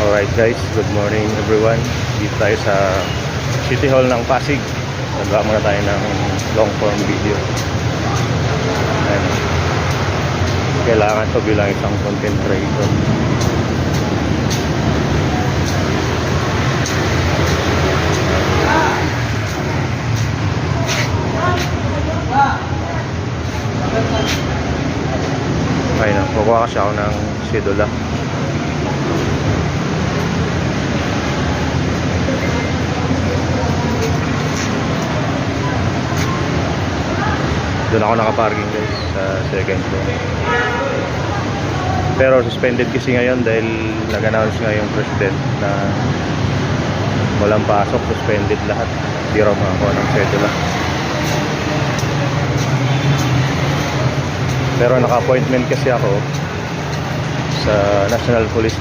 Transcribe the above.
Alright guys, good morning everyone. Dito tayo sa City Hall ng Pasig. Nagawa muna tayo ng long form video. Ayan. Kailangan to bilang isang content creator. Ayun na, kukuha kasi ako ng sidula. Doon ako nakaparking guys sa second floor. Pero suspended kasi ngayon dahil nag-announce nga yung president na walang pasok, suspended lahat. Hindi raw makakuha ng sedula. Pero naka-appointment kasi ako sa National Police